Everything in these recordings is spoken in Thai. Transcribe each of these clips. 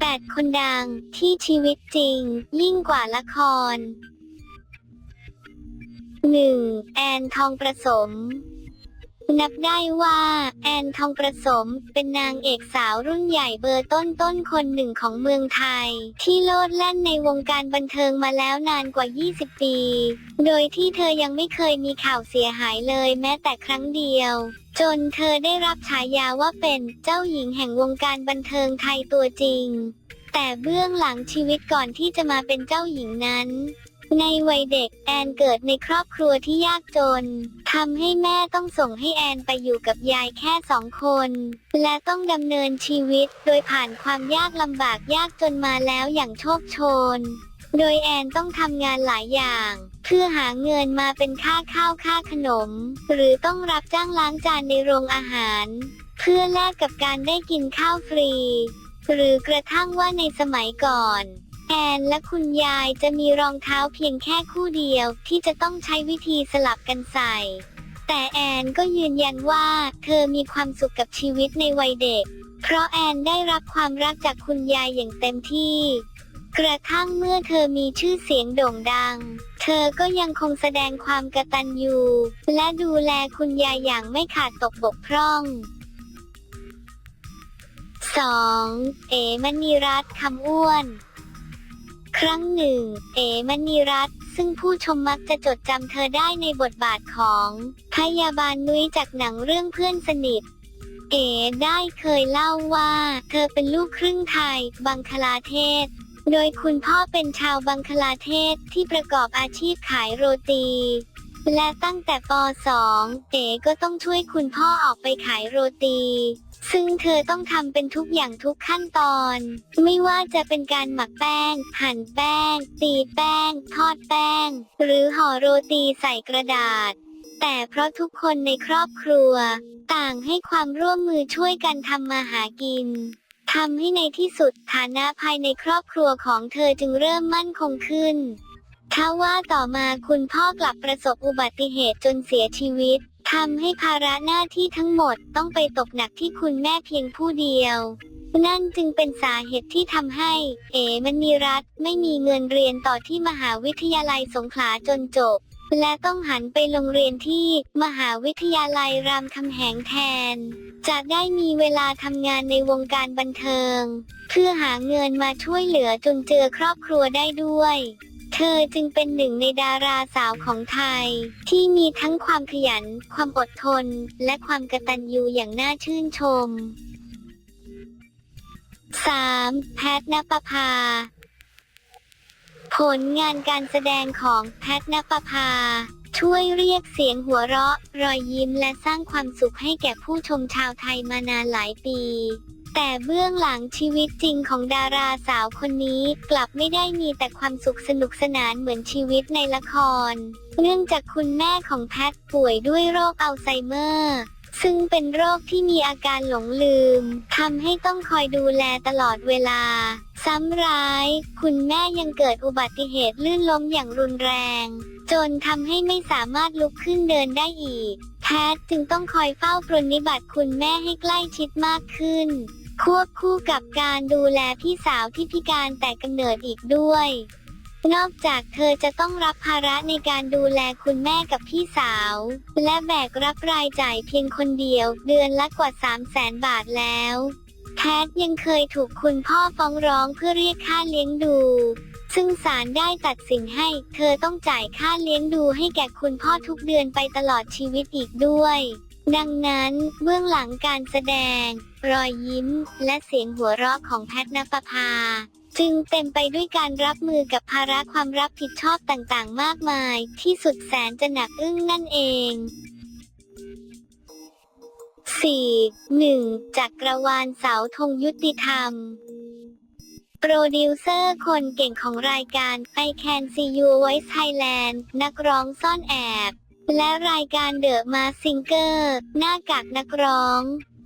แปดคนดังที่ชีวิตจริง ยิ่งกว่าละคร 1. แอนทองประสม นับได้ว่า แอนทองประสม เป็นนางเอกสาวรุ่นใหญ่เบอร์ต้นต้นคนหนึ่งของเมืองไทย ที่โลดแล่นในวงการบันเทิงมาแล้วนานกว่า 20 ปี โดยที่เธอยังไม่เคยมีข่าวเสียหายเลยแม้แต่ครั้งเดียว จนเธอได้รับฉายาว่าเป็นเจ้าหญิงแห่งวงการบันเทิงไทยตัวจริง แต่เบื้องหลังชีวิตก่อนที่จะมาเป็นเจ้าหญิงนั้น ในวัยเด็กแอนเกิดในครอบครัวที่ยากจนทำให้แม่ต้องส่งให้แอนไปอยู่กับยายแค่สองคน และต้องดำเนินชีวิตโดยผ่านความยากลำบากยากจนมาแล้วอย่างโชคโชน โดยแอนต้องทำงานหลายอย่าง เพื่อหาเงินมาเป็นค่าข้าวค่าขนม หรือต้องรับจ้างล้างจานในโรงอาหาร เพื่อแลกกับการได้กินข้าวฟรี หรือกระทั่งว่าในสมัยก่อน แอนและคุณยายจะมีรองเท้าเพียงแค่คู่เดียวที่จะต้องใช้วิธีสลับกันใส่ แต่แอนก็ยืนยันว่า เธอมีความสุขกับชีวิตในวัยเด็ก เพราะแอนได้รับความรักจากคุณยายอย่างเต็มที่ กระทั่งเมื่อเธอมีชื่อเสียงโด่งดัง เธอก็ยังคงแสดงความกตัญญูและดูแลคุณยายอย่างไม่ขาดตกบกพร่อง 2. เอมณีรัตน์คำอ้วน ครั้งหนึ่ง เอมณีรัตน์ซึ่งผู้ชมมักจะจดจำเธอได้ในบทบาทของพยาบาลนุ้ยจากหนังเรื่องเพื่อนสนิท เอ๋ได้เคยเล่าว่า เธอเป็นลูกครึ่งไทย บังคลาเทศ โดยคุณพ่อเป็นชาวบังคลาเทศที่ประกอบอาชีพขายโรตี และตั้งแต่ป .2 เอ๋ก็ต้องช่วยคุณพ่อออกไปขายโรตี ซึ่งเธอต้องทำเป็นทุกอย่างทุกขั้นตอน ไม่ว่าจะเป็นการหมักแป้ง หั่นแป้ง ตีแป้ง ทอดแป้ง หรือห่อโรตีใส่กระดาษ แต่เพราะทุกคนในครอบครัว ต่างให้ความร่วมมือช่วยกันทำมาหากินทำให้ในที่สุดฐานะภายในครอบครัวของเธอจึงเริ่มมั่นคงขึ้นถ้าว่าต่อมาคุณพ่อกลับประสบอุบัติเหตุจนเสียชีวิต ทำให้ภาระหน้าที่ทั้งหมดต้องไปตกหนักที่คุณแม่เพียงผู้เดียว นั่นจึงเป็นสาเหตุที่ทำให้ เอ๋มณีรัตไม่มีเงินเรียนต่อที่มหาวิทยาลัยสงขลาจนจบ และต้องหันไปโรงเรียนที่มหาวิทยาลัยรามคำแหงแทน จะได้มีเวลาทำงานในวงการบันเทิง เพื่อหาเงินมาช่วยเหลือจนเจอครอบครัวได้ด้วย อจึงเป็นหนึ่งในดาราสาวของไทย ที่มีทั้งความขยัน ความอดทน และความกตัญญูอย่างน่าชื่นชม 3. แพทณปภา ผลงานการแสดงของแพทณปภา ช่วยเรียกเสียงหัวเราะ รอยยิ้มและสร้างความสุขให้แก่ผู้ชมชาวไทยมานานหลายปี แต่เบื้องหลังชีวิตจริงของดาราสาวคนนี้กลับไม่ได้มีแต่ความสุขสนุกสนานเหมือนชีวิตในละคร เนื่องจากคุณแม่ของแพทป่วยด้วยโรคอัลไซเมอร์ ซึ่งเป็นโรคที่มีอาการหลงลืมทำให้ต้องคอยดูแลตลอดเวลา ซ้ำร้าย คุณแม่ยังเกิดอุบัติเหตุลื่นล้มอย่างรุนแรง จนทำให้ไม่สามารถลุกขึ้นเดินได้อีก แพทจึงต้องคอยเฝ้าปรนนิบัติคุณแม่ให้ใกล้ชิดมากขึ้น ควบคู่กับการดูแลพี่สาวที่พิการแต่กำเนิดอีกด้วย นอกจากเธอจะต้องรับภาระในการดูแลคุณแม่กับพี่สาว และแบกรับรายจ่ายเพียงคนเดียวเดือนละกว่า 3 0 0แสนบาทแล้วแพทย์ยังเคยถูกคุณพ่อฟ้องร้องเพื่อเรียกค่าเลี้ยงดู ซึ่งศาลได้ตัดสินให้ เธอต้องจ่ายค่าเลี้ยงดูให้แก่คุณพ่อทุกเดือนไปตลอดชีวิตอีกด้วย ดังนั้นเบื้องหลังการแสดง รอยยิ้ม และเสียงหัวเราะของแพทนปภา จึงเต็มไปด้วยการรับมือกับภาระความรับผิดชอบต่างๆ มากมาย ที่สุดแสนจะหนักอึ้งนั่นเอง 4. 1. จักรวาลเสาธงยุติธรรม โปรดิวเซอร์คนเก่งของรายการ I Can See You Voice Thailand นักร้องซ่อนแอบ และรายการเดอะมาซิงเกอร์หน้ากากนักร้อง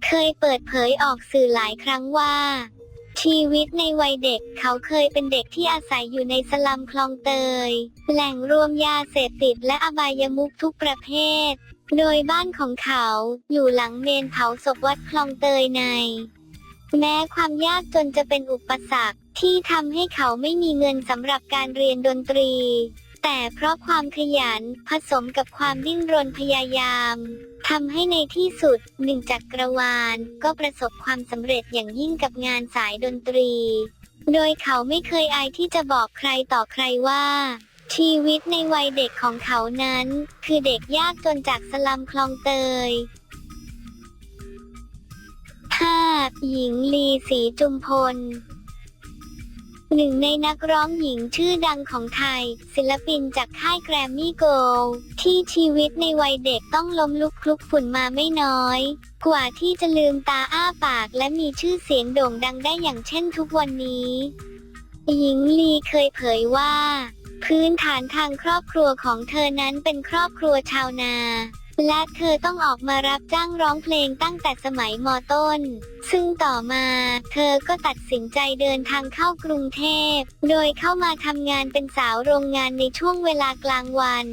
เคยเปิดเผยออกสื่อหลายครั้งว่า ชีวิตในวัยเด็กเขาเคยเป็นเด็กที่อาศัยอยู่ในสลัมคลองเตย แหล่งรวมยาเสพติดและอบายมุขทุกประเภท โดยบ้านของเขาอยู่หลังเมนเผาศพวัดคลองเตยใน แม้ความยากจนจะเป็นอุปสรรคที่ทำให้เขาไม่มีเงินสำหรับการเรียนดนตรี แต่เพราะความขยันผสมกับความดิ้นรนพยายามทำให้ในที่สุดหนึ่งจักรวาลก็ประสบความสำเร็จอย่างยิ่งกับงานสายดนตรี โดยเขาไม่เคยอายที่จะบอกใครต่อใครว่า ชีวิตในวัยเด็กของเขานั้น คือเด็กยากจนจากสลัมคลองเตย 5. หญิงลีศรีจุมพล หนึ่งในนักร้องหญิงชื่อดังของไทย ศิลปินจากค่ายแกรมมี่โกลที่ชีวิตในวัยเด็กต้องล้มลุกคลุกฝุ่นมาไม่น้อย กว่าที่จะลืมตาอ้าปากและมีชื่อเสียงโด่งดังได้อย่างเช่นทุกวันนี้ หญิงลีเคยเผยว่า พื้นฐานทางครอบครัวของเธอนั้นเป็นครอบครัวชาวนา และเธอต้องออกมารับจ้างร้องเพลงตั้งแต่สมัยมต้น ซึ่งต่อมา เธอก็ตัดสินใจเดินทางเข้ากรุงเทพ โดยเข้ามาทำงานเป็นสาวโรงงานในช่วงเวลากลางวัน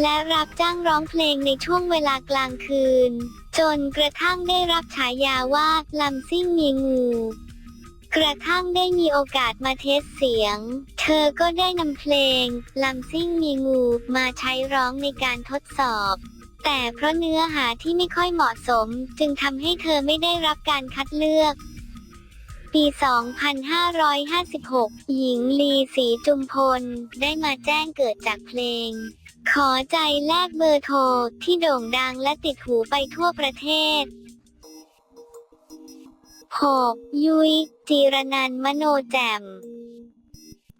และรับจ้างร้องเพลงในช่วงเวลากลางคืน จนกระทั่งได้รับฉายาว่าลำซิ่งมีงูกระทั่งได้มีโอกาสมาเทสเสียง เธอก็ได้นำเพลงลำซิ่งมีงูมาใช้ร้องในการทดสอบ แต่เพราะเนื้อหาที่ไม่ค่อยเหมาะสม จึงทำให้เธอไม่ได้รับการคัดเลือก ปี 2556 หญิงลีศรีจุมพล ได้มาแจ้งเกิดจากเพลง ขอใจแลกเบอร์โทร ที่โด่งดังและติดหูไปทั่วประเทศ 6. ยุย จีรนันมโนแจ่ม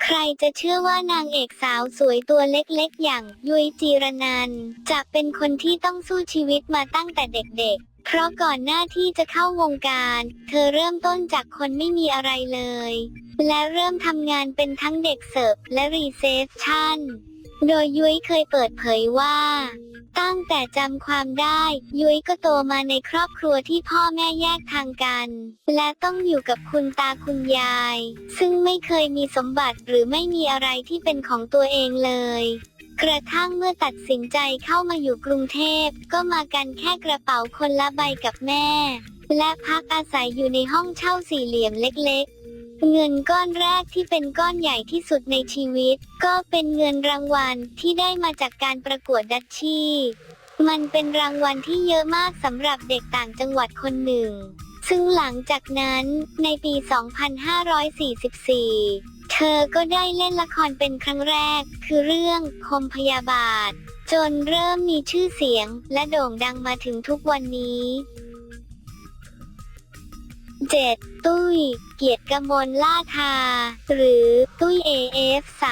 ใครจะเชื่อว่านางเอกสาวสวยตัวเล็กๆ อย่างยุยจีรนันจะเป็นคนที่ต้องสู้ชีวิตมาตั้งแต่เด็กๆ เพราะก่อนหน้าที่จะเข้าวงการ เธอเริ่มต้นจากคนไม่มีอะไรเลย และเริ่มทำงานเป็นทั้งเด็กเสิร์ฟและรีเซพชั่น โดยยุ้ยเคยเปิดเผยว่า ตั้งแต่จำความได้ ยุ้ยก็โตมาในครอบครัวที่พ่อแม่แยกทางกัน และต้องอยู่กับคุณตาคุณยาย ซึ่งไม่เคยมีสมบัติหรือไม่มีอะไรที่เป็นของตัวเองเลยกระทั่งเมื่อตัดสินใจเข้ามาอยู่กรุงเทพก็มากันแค่กระเป๋าคนละใบกับแม่ และพักอาศัยอยู่ในห้องเช่าสี่เหลี่ยมเล็กๆ เงินก้อนแรกที่เป็นก้อนใหญ่ที่สุดในชีวิต ก็เป็นเงินรางวัลที่ได้มาจากการประกวดดัชชี่ มันเป็นรางวัลที่เยอะมากสำหรับเด็กต่างจังหวัดคนหนึ่ง ซึ่งหลังจากนั้นในปี 2544 เธอก็ได้เล่นละครเป็นครั้งแรก คือเรื่องคมพยาบาท จนเริ่มมีชื่อเสียงและโด่งดังมาถึงทุกวันนี้ 7. ตุ้ย เกียรติกมลล่าทา หรือตุ้ย AF3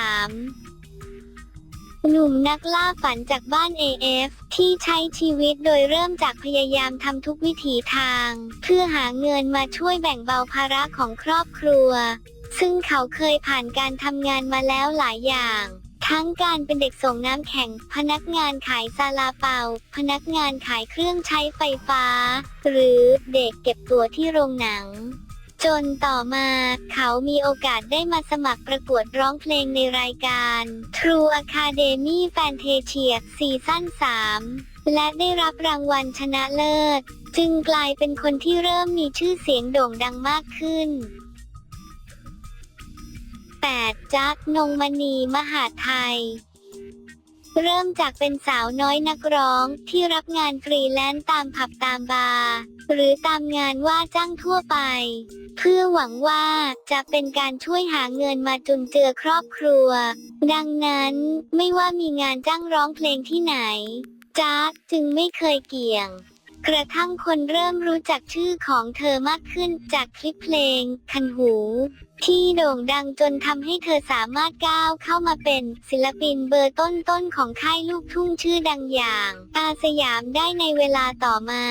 หนุ่มนักล่าฝันจากบ้าน AF ที่ใช้ชีวิตโดยเริ่มจากพยายามทำทุกวิถีทาง เพื่อหาเงินมาช่วยแบ่งเบาภาระของครอบครัว ซึ่งเขาเคยผ่านการทำงานมาแล้วหลายอย่าง ทั้งการเป็นเด็กส่งน้ำแข็ง พนักงานขายซาลาเปา พนักงานขายเครื่องใช้ไฟฟ้า หรือเด็กเก็บตัวที่โรงหนัง จนต่อมาเขามีโอกาสได้มาสมัครประกวดร้องเพลงในรายการ True Academy Fantasia ซีซั่น 3 และได้รับรางวัลชนะเลิศ จึงกลายเป็นคนที่เริ่มมีชื่อเสียงโด่งดังมากขึ้น 8. จักนงมณีมหาไทย เริ่มจากเป็นสาวน้อยนักร้องที่รับงานฟรีแลนซ์ตามผับตามบาร์หรือตามงานว่าจ้างทั่วไป เพื่อหวังว่าจะเป็นการช่วยหาเงินมาจุนเจือครอบครัว ดังนั้นไม่ว่ามีงานจ้างร้องเพลงที่ไหนจ๊าดจึงไม่เคยเกี่ยงกระทั่งคนเริ่มรู้จักชื่อของเธอมากขึ้นจากคลิปเพลง คันหู ที่โด่งดังจนทำให้เธอสามารถก้าวเข้ามาเป็น ศิลปินเบอร์ต้นๆของค่ายลูกทุ่งชื่อดังอย่าง อาสยามได้ในเวลาต่อมา